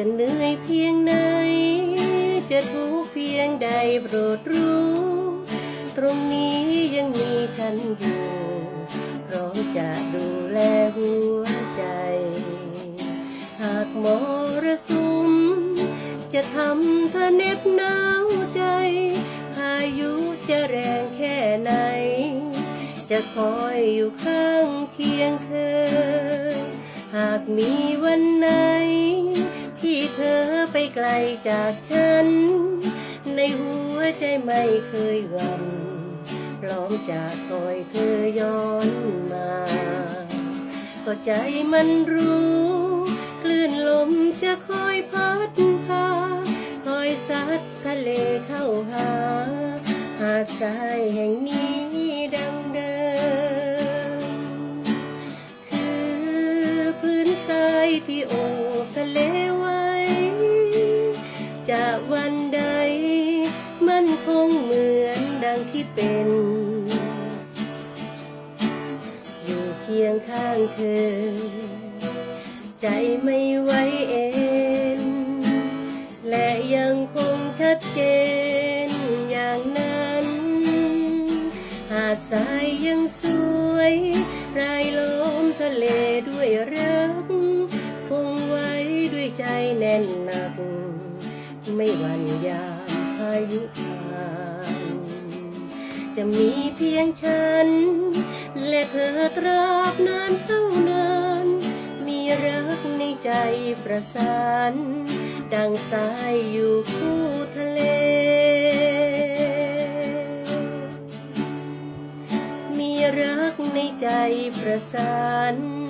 จะเหนื่อยเพียงไหน จะทุกเพียงใดโปรดรู้ ตรงนี้ยังมีฉันอยู่ พร้อมจะดูแลหัวใจ หากมรสุม จะทำเธอเน็บหนาวใจพายุจะแรงแค่ไหน จะคอยอยู่ข้างเคียงเธอ หากมีวันไหน ที่เธอไปไกลจากฉัน ในหัวใจไม่เคยหวั่นพร้อมจะคอยเธอย้อนมา ก็ใจมันรู้ คลื่นลมจะคอยพัดพา คอยซัดทะเลเข้าหา หาดทรายแห่งนี้ดังเดิม คือพื้นทรายที่โอ คียงข้างเธอ ใจไม่ไหวเอ็นและยังคงชัดเจนอย่างนั้น หาดทรายยังสวยรายล้อมทะเลด้วยรัก คงไว้ด้วยใจแน่นหนัก ไม่หวั่นยามพายุผ่านจะมีเพียงฉัน อตราบนานเท่านาน มีรักในใจประสาน ดังสายอยู่คู่ทะเล มีรักในใจประสาน